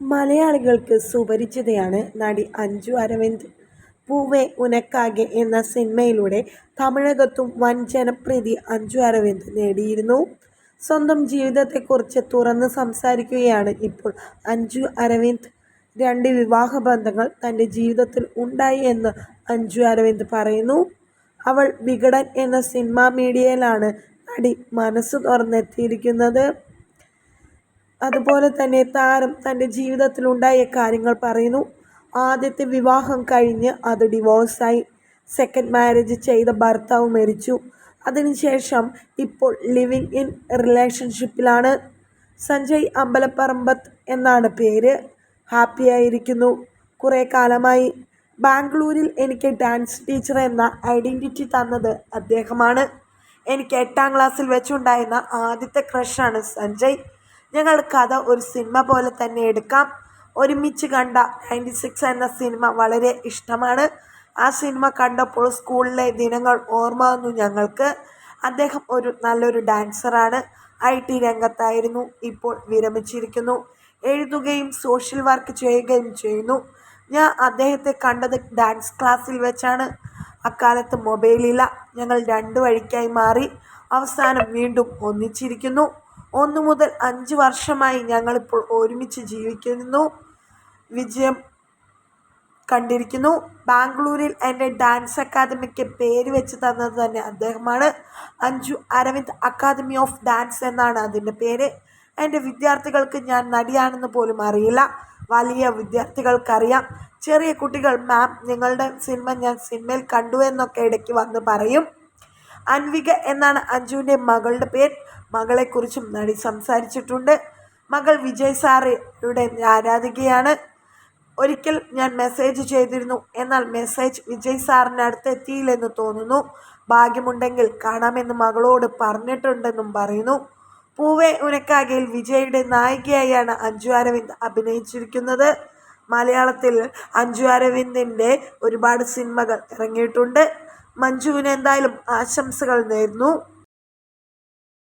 മലയാളികൾക്ക് സുപരിചിതയാണ് നടി അഞ്ജു അരവിന്ദ്. പൂവേ ഉനക്കാകെ എന്ന സിനിമയിലൂടെ തമിഴകത്തും വൻ ജനപ്രീതി അഞ്ജു അരവിന്ദ് നേടിയിരുന്നു. സ്വന്തം ജീവിതത്തെക്കുറിച്ച് തുറന്ന് സംസാരിക്കുകയാണ് ഇപ്പോൾ അഞ്ജു അരവിന്ദ്. രണ്ട് വിവാഹ ബന്ധങ്ങൾ തന്റെ ജീവിതത്തിൽ ഉണ്ടായി എന്ന് അഞ്ജു അരവിന്ദ് പറയുന്നു. അവൾ വികടൻ എന്ന സിനിമാ മീഡിയയിലാണ് നടി മനസ്സ് തുറന്നെത്തിയിരിക്കുന്നത്. അതുപോലെ തന്നെ താരം തന്റെ ജീവിതത്തിലുണ്ടായ കാര്യങ്ങൾ പറയുന്നു. ആദ്യത്തെ വിവാഹം കഴിഞ്ഞ് അത് ഡിവോഴ്സായി. സെക്കൻഡ് മാരേജ് ചെയ്ത ഭർത്താവ് മരിച്ചു. അതിനുശേഷം ഇപ്പോൾ ലിവിങ് ഇൻ റിലേഷൻഷിപ്പിലാണ്. സഞ്ജയ് അമ്പലപ്പറമ്പത്ത് എന്നാണ് പേര്. ഹാപ്പി ആയിരിക്കുന്നു കുറേ കാലമായി. ബാംഗ്ലൂരിൽ എനിക്ക് ഡാൻസ് ടീച്ചർ എന്ന ഐഡന്റിറ്റി തന്നത് അദ്ദേഹമാണ്. എനിക്ക് എട്ടാം ക്ലാസ്സിൽ വെച്ചുണ്ടായിരുന്ന ആദ്യത്തെ ക്രഷാണ് സഞ്ജയ്. ഞങ്ങൾ കഥ ഒരു സിനിമ പോലെ തന്നെ എടുക്കാം. ഒരുമിച്ച് കണ്ട നയന്റി സിക്സ് എന്ന സിനിമ വളരെ ഇഷ്ടമാണ്. ആ സിനിമ കണ്ടപ്പോൾ സ്കൂളിലെ ദിനങ്ങൾ ഓർമ്മ വന്നു ഞങ്ങൾക്ക്. അദ്ദേഹം ഒരു നല്ലൊരു ഡാൻസറാണ്. ഐ ടി രംഗത്തായിരുന്നു. ഇപ്പോൾ വിരമിച്ചിരിക്കുന്നു. എഴുതുകയും സോഷ്യൽ വർക്ക് ചെയ്യുകയും ചെയ്യുന്നു. ഞാൻ അദ്ദേഹത്തെ കണ്ടത് ഡാൻസ് ക്ലാസ്സിൽ വെച്ചാണ്. അക്കാലത്ത് മൊബൈലില്ല. ഞങ്ങൾ രണ്ടു വഴിക്കായി മാറി. അവസാനം വീണ്ടും ഒന്നിച്ചിരിക്കുന്നു. ഒന്നു മുതൽ അഞ്ച് വർഷമായി ഞങ്ങളിപ്പോൾ ഒരുമിച്ച് ജീവിക്കുന്നു. വിജയം കണ്ടിരിക്കുന്നു. ബാംഗ്ലൂരിൽ എന്റെ ഡാൻസ് അക്കാദമിക്ക് പേര് വെച്ച് തന്നത് തന്നെ അദ്ദേഹമാണ്. Anju Aravind academy of dance എന്നാണ് അതിന്റെ പേര്. എന്റെ വിദ്യാർത്ഥികൾക്ക് ഞാൻ നടിയാണെന്ന് പോലും അറിയില്ല. വലിയ വിദ്യാർത്ഥികൾക്കറിയാം. ചെറിയ കുട്ടികൾ മാം നിങ്ങളുടെ സിനിമ ഞാൻ സിനിമയിൽ കണ്ടു എന്നൊക്കെ ഇടയ്ക്ക് വന്ന് പറയും. അൻവിക എന്നാണ് അഞ്ജുവിന്റെ മകളുടെ പേര്. മകളെക്കുറിച്ചും നടി സംസാരിച്ചിട്ടുണ്ട്. മകൾ വിജയ് സാറിയുടെ ആരാധികയാണ്. ഒരിക്കൽ ഞാൻ മെസ്സേജ് ചെയ്തിരുന്നു. എന്നാൽ മെസ്സേജ് വിജയ് സാറിന്റെ അടുത്ത് എത്തിയില്ലെന്ന് തോന്നുന്നു. ഭാഗ്യമുണ്ടെങ്കിൽ കാണാമെന്ന് മകളോട് പറഞ്ഞിട്ടുണ്ടെന്നും പറയുന്നു. പൂവേ ഉനക്കാകയിൽ വിജയ്യുടെ നായികയായാണ് അഞ്ജു അരവിന്ദ് അഭിനയിച്ചിരിക്കുന്നത്. മലയാളത്തിൽ അഞ്ജു അരവിന്ദിന്റെ ഒരുപാട് സിനിമകൾ ഇറങ്ങിയിട്ടുണ്ട്. മഞ്ജുവിന് എന്തായാലും ആശംസകൾ നേരുന്നു.